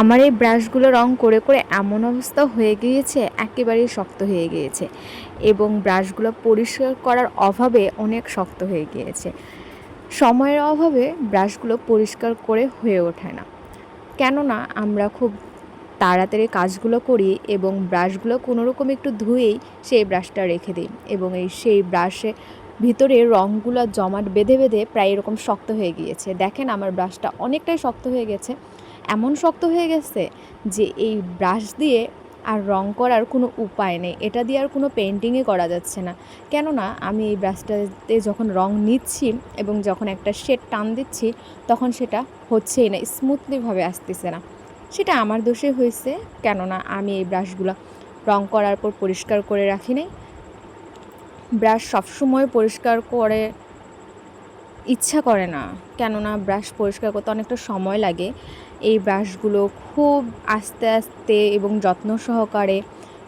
আমার এই ব্রাশগুলো রং করে করে এমন অবস্থা হয়ে গিয়েছে, একেবারেই শক্ত হয়ে গিয়েছে এবং ব্রাশগুলো পরিষ্কার করার অভাবে অনেক শক্ত হয়ে গিয়েছে। সময়ের অভাবে ব্রাশগুলো পরিষ্কার করে হয়ে ওঠে না। কেননা আমরা খুব তাড়াতাড়ি কাজগুলো করি এবং ব্রাশগুলো কোনো রকম একটু ধুয়েই সেই ব্রাশটা রেখে দিই এবং এই সেই ব্রাশে ভিতরে রঙগুলো জমাট বেঁধে বেঁধে প্রায় এরকম শক্ত হয়ে গিয়েছে। দেখেন আমার ব্রাশটা অনেকটাই শক্ত হয়ে গেছে। এমন শক্ত হয়ে গেছে যে এই ব্রাশ দিয়ে আর রং করার কোনো উপায় নেই। এটা দিয়ে আর কোনো পেন্টিংই করা যাচ্ছে না। কেননা, আমি এই ব্রাশটাতে যখন রং নিচ্ছি এবং যখন একটা শেড টান দিচ্ছি, তখন সেটা হচ্ছেই না স্মুথলিভাবে আসতেছে না। সেটা আমার দোষে হয়েছে, কেননা আমি এই ব্রাশগুলো রং করার পর পরিষ্কার করে রাখি নাই। ব্রাশ সবসময় পরিষ্কার করে ইচ্ছা করে না। কেননা, ব্রাশ পরিষ্কার করতে অনেকটা সময় লাগে। এই ব্রাশগুলো খুব আস্তে আস্তে এবং যত্ন সহকারে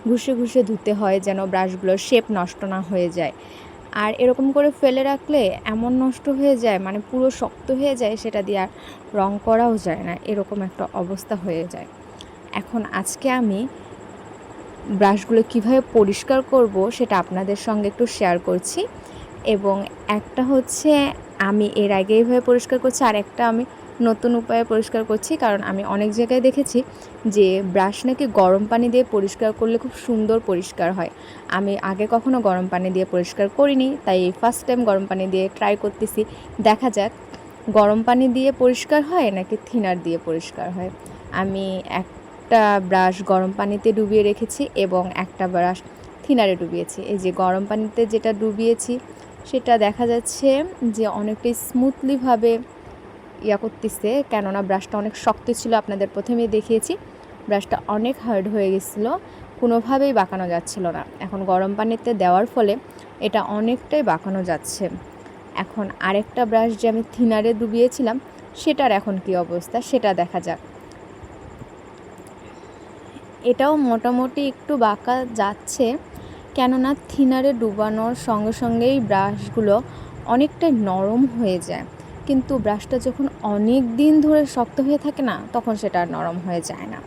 ঘুষে ঘুষে ধুতে হয় যেন ব্রাশগুলোর শেপ নষ্ট না হয়ে যায়। আর এরকম করে ফেলে রাখলে এমন নষ্ট হয়ে যায় মানে পুরো শক্ত হয়ে যায়, সেটা দিয়ে আর রং করাও যায় না। এরকম একটা অবস্থা হয়ে যায়। এখন আজকে আমি ব্রাশগুলো কীভাবে পরিষ্কার করব সেটা আপনাদের সঙ্গে একটু শেয়ার করছি। এবং একটা হচ্ছে আমি এর আগে এইভাবে পরিষ্কার করছি, আর একটা আমি নতুন উপায়ে পরিষ্কার করছি, কারণ আমি অনেক জায়গায় দেখেছি যে ব্রাশ নাকি গরম পানি দিয়ে পরিষ্কার করলে খুব সুন্দর পরিষ্কার হয়। আমি আগে কখনো গরম পানি দিয়ে পরিষ্কার করিনি, তাই ফার্স্ট টাইম গরম পানি দিয়ে ট্রাই করতেছি। দেখা যাক, গরম পানি দিয়ে পরিষ্কার হয় নাকি থিনার দিয়ে পরিষ্কার হয়? আমি একটা ব্রাশ গরম পানিতে ডুবিয়ে রেখেছি এবং একটা ব্রাশ থিনারে ডুবিয়েছি। এই যে গরম পানিতে যেটা ডুবিয়েছি, সেটা দেখা যাচ্ছে যে অনেকটাই স্মুথলিভাবে ইয়া করতেছে, কেননা ব্রাশটা অনেক শক্ত ছিল আপনাদের প্রথমেই দেখিয়েছি। ব্রাশটা অনেক হার্ড হয়ে গেছিল, কোনোভাবেই বাঁকানো যাচ্ছিল না। এখন গরম পানিতে দেওয়ার ফলে এটা অনেকটাই বাঁকানো যাচ্ছে। এখন আরেকটা ব্রাশ যে আমি থিনারে ডুবিয়েছিলাম, সেটার এখন কি অবস্থা সেটা দেখা যাক। এটাও মোটামুটি একটু বাঁকা যাচ্ছে, কেননা থিনারে ডুবানোর সঙ্গে সঙ্গেই ব্রাশগুলো অনেকটাই নরম হয়ে যায়। কিন্তু ব্রাশটা যখন অনেক দিন ধরে শক্ত হয়ে থাকে না, তখন সেটা নরম হয়ে যায় না।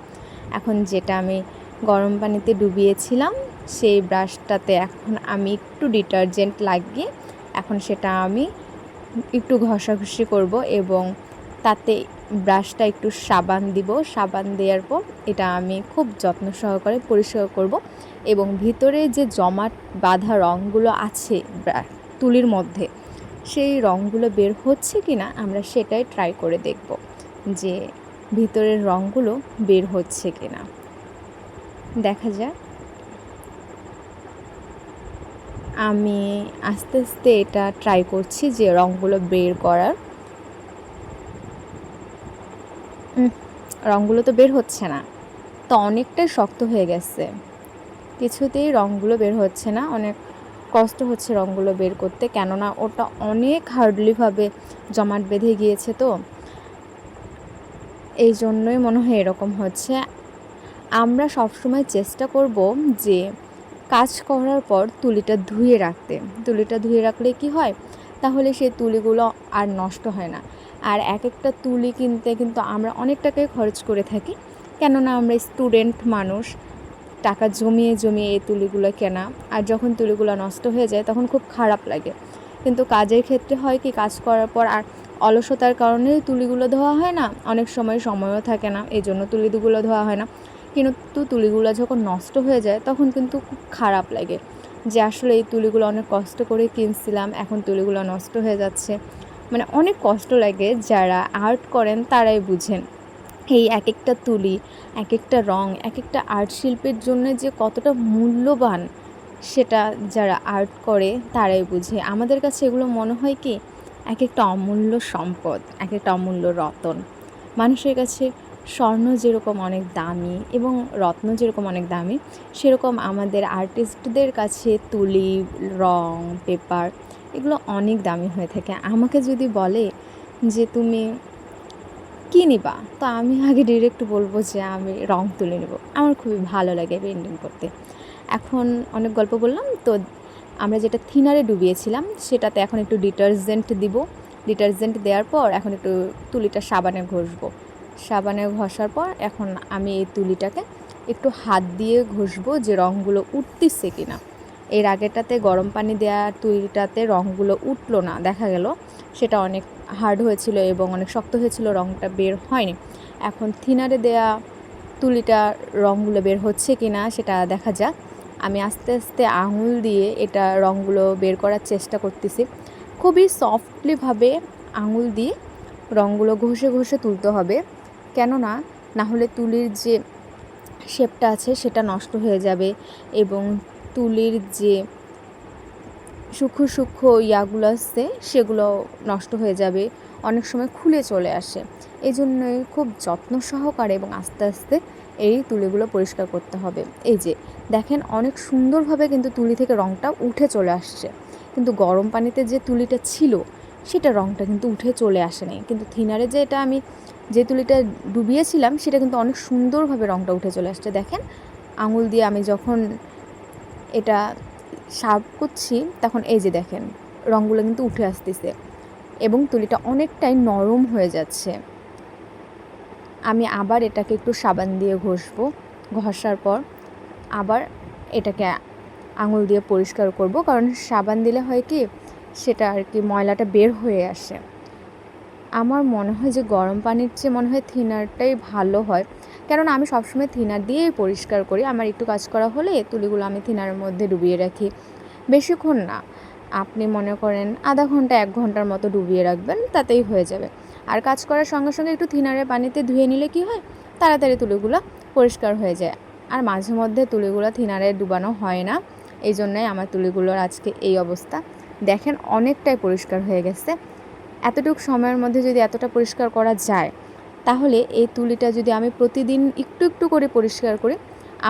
এখন যেটা আমি গরম পানিতে ডুবিয়েছিলাম, সেই ব্রাশটাতে এখন আমি একটু ডিটারজেন্ট লাগিয়ে এখন সেটা আমি একটু ঘষাঘষি করব এবং তাতে ব্রাশটা একটু সাবান দিব। সাবান দেওয়ার পর এটা আমি খুব যত্ন সহকারে পরিষ্কার করব এবং ভিতরে যে জমাট বাঁধা রঙগুলো আছে তুলির মধ্যে সেই রঙগুলো বের হচ্ছে কি না আমরা সেটাই ট্রাই করে দেখব যে ভিতরের রঙগুলো বের হচ্ছে কি না দেখা যাক। আমি আস্তে আস্তে এটা ট্রাই করছি যে রঙগুলো বের করার। রঙগুলো তো বের হচ্ছে না। তো অনেকটাই শক্ত হয়ে গেছে। কিছুতেই রঙগুলো বের হচ্ছে না, অনেক কষ্ট হচ্ছে রঙগুলো বের করতে, কেননা ওটা অনেক হার্ডলিভাবে জমাট বেঁধে গিয়েছে তো। এই জন্যই মনে হয় এরকম হচ্ছে। আমরা সবসময় চেষ্টা করব যে কাজ করার পর তুলিটা ধুয়ে রাখতে। তুলিটা ধুয়ে রাখলে কি হয়? তাহলে সেই তুলিগুলো আর নষ্ট হয় না। আর এক একটা তুলি কিনতে কিন্তু আমরা অনেক টাকাই খরচ করে থাকি। কেননা আমরা স্টুডেন্ট মানুষ। টাকা জমিয়ে জমিয়ে এই তুলিগুলো কেনা আর যখন তুলিগুলো নষ্ট হয়ে যায় তখন খুব খারাপ লাগে। কিন্তু কাজের ক্ষেত্রে হয় কি, কাজ করার পর আর অলসতার কারণে তুলিগুলো ধোয়া হয় না, অনেক সময় সময়ও থাকে না এই জন্য তুলিগুলো ধোয়া হয় না। কিন্তু তুলিগুলো যখন নষ্ট হয়ে যায় তখন কিন্তু খুব খারাপ লাগে যে আসলে এই তুলিগুলো অনেক কষ্ট করে কিনছিলাম, এখন তুলিগুলো নষ্ট হয়ে যাচ্ছে। মানে অনেক কষ্ট লাগে যারা আর্ট করেন তারাই বুঝেন। এই এক একটা তুলি এক একটা রং এক একটা আর্ট শিল্পের জন্য যে কতটা মূল্যবান সেটা যারা আর্ট করে তারাই বুঝে। আমাদের কাছে এগুলো মনে হয় কি এক একটা অমূল্য সম্পদ এক একটা অমূল্য রতন। মানুষের কাছে স্বর্ণ যেরকম অনেক দামি এবং রত্ন যেরকম অনেক দামি, সেরকম আমাদের আর্টিস্টদের কাছে তুলি, রং পেপার এগুলো অনেক দামি হয়ে থাকে। আমাকে যদি বলে যে তুমি কী নিবা? তো আমি আগে ডিরেক্ট বলব যে আমি রং তুলে নেব। আমার খুবই ভালো লাগে পেন্টিং করতে। এখন অনেক গল্প বললাম, তো আমরা যেটা থিনারে ডুবিয়েছিলাম, সেটাতে এখন একটু ডিটারজেন্ট দিব। ডিটারজেন্ট দেওয়ার পর এখন একটু তুলিটা সাবানে ঘষবো। সাবানে ঘষার পর এখন আমি এই তুলিটাকে একটু হাত দিয়ে ঘষবো যে রঙগুলো উঠতেছে কিনা। এর আগেটাতে গরম পানি দেওয়া তুলিটাতে রঙগুলো উঠল না, দেখা গেল। সেটা অনেক হার্ড হয়েছিল এবং অনেক শক্ত হয়েছিল, রঙটা বের হয়নি। এখন থিনারে দেয়া তুলিটা রঙগুলো বের হচ্ছে কি না সেটা দেখা যাক। আমি আস্তে আস্তে আঙুল দিয়ে এটা রঙগুলো বের করার চেষ্টা করতেছি। খুবই সফটলিভাবে আঙুল দিয়ে রঙগুলো ঘষে ঘষে তুলতে হবে। কেননা, না হলে তুলির যে শেপটা আছে সেটা নষ্ট হয়ে যাবে এবং তুলির যে সূক্ষ্ম সূক্ষ্ম ইয়াগুলো আসছে সেগুলো নষ্ট হয়ে যাবে, অনেক সময় খুলে চলে আসে। এই জন্যই খুব যত্ন সহকারে এবং আস্তে আস্তে এই তুলিগুলো পরিষ্কার করতে হবে। এই যে, দেখেন অনেক সুন্দরভাবে কিন্তু তুলি থেকে রঙটা উঠে চলে আসছে। কিন্তু গরম পানিতে যে তুলিটা ছিল, সেটা রঙটা কিন্তু উঠে চলে আসে নাই। কিন্তু থিনারে যে এটা আমি যে তুলিটা ডুবিয়েছিলাম, সেটা কিন্তু অনেক সুন্দরভাবে রঙটা উঠে চলে আসছে। দেখেন, আঙুল দিয়ে আমি যখন এটা সার্ভ করছি, তখন এই যে দেখেন, রঙগুলো কিন্তু উঠে আসতেছে এবং তুলিটা অনেকটাই নরম হয়ে যাচ্ছে। আমি আবার এটাকে একটু সাবান দিয়ে ঘষবো, ঘষার পর আবার এটাকে আঙুল দিয়ে পরিষ্কার করব, কারণ সাবান দিলে হয় কি, সেটা আর কি ময়লাটা বের হয়ে আসে। আমার মনে হয় যে গরম পানির চেয়ে মনে হয় থিনারটাই ভালো হয়। কারণ আমি সবসময় থিনার দিয়েই পরিষ্কার করি। আমার একটু কাজ করা হলে তুলিগুলো আমি থিনারের মধ্যে ডুবিয়ে রাখি। বেশিক্ষণ না। আপনি মনে করেন আধা ঘণ্টা, এক ঘণ্টার মতো ডুবিয়ে রাখবেন, তাতেই হয়ে যাবে। আর কাজ করার সঙ্গে সঙ্গে একটু থিনারের পানিতে ধুয়ে নিলে কি হয়? তাড়াতাড়ি তুলিগুলো পরিষ্কার হয়ে যায়। আর মাঝে মধ্যে তুলিগুলো থিনারে ডুবানো হয় না। এই জন্যই আমার তুলিগুলোর আজকে এই অবস্থা। দেখেন অনেকটাই পরিষ্কার হয়ে গেছে। এতটুকু সময়ের মধ্যে যদি এতটা পরিষ্কার করা যায় তাহলে এই তুলিটা যদি আমি প্রতিদিন একটু একটু করে পরিষ্কার করি,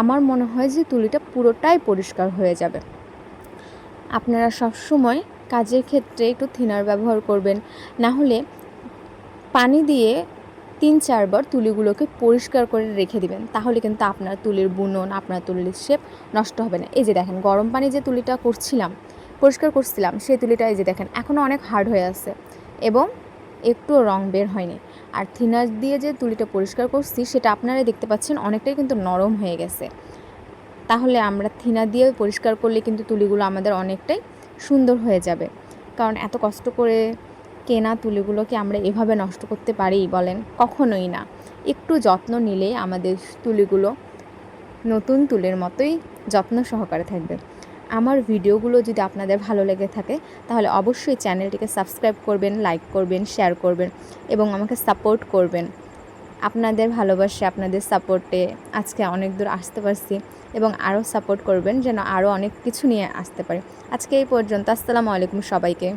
আমার মনে হয় যে তুলিটা পুরোটাই পরিষ্কার হয়ে যাবে। আপনারা সব সময় কাজের ক্ষেত্রে একটু থিনার ব্যবহার করবেন, না হলে পানি দিয়ে তিন চারবার তুলিগুলোকে পরিষ্কার করে রেখে দিবেন, তাহলে কিন্তু আপনার তুলির বুনন, আপনার তুলির শেপ নষ্ট হবে না। এই যে দেখেন, গরম পানি যে তুলিটা করছিলাম, পরিষ্কার করছিলাম, সেই তুলিটা এই যে দেখেন এখনও অনেক হার্ড হয়ে আছে এবং একটুও রং বের হয়নি। আর থিনার দিয়ে যে তুলিটা পরিষ্কার করছি, সেটা আপনারাই দেখতে পাচ্ছেন, অনেকটাই কিন্তু নরম হয়ে গেছে। তাহলে আমরা থিনা দিয়ে পরিষ্কার করলে কিন্তু তুলিগুলো আমাদের অনেকটাই সুন্দর হয়ে যাবে। কারণ এত কষ্ট করে কেনা তুলিগুলোকে আমরা এভাবে নষ্ট করতে পারি বলেন, কখনোই না। একটু যত্ন নিলেই আমাদের তুলিগুলো নতুন তুলের মতোই যত্ন সহকারে থাকবে। আমার ভিডিওগুলো যদি আপনাদের ভালো লেগে থাকে, তাহলে অবশ্যই চ্যানেলটিকে সাবস্ক্রাইব করবেন, লাইক করবেন, শেয়ার করবেন এবং আমাকে সাপোর্ট করবেন। আপনাদের ভালোবাসে, আপনাদের সাপোর্টে আজকে অনেক দূর আসতে পারছি এবং আরও সাপোর্ট করবেন যেন আরও অনেক কিছু নিয়ে আসতে পারে। আজকে এই পর্যন্ত, আসসালামু আলাইকুম সবাইকে।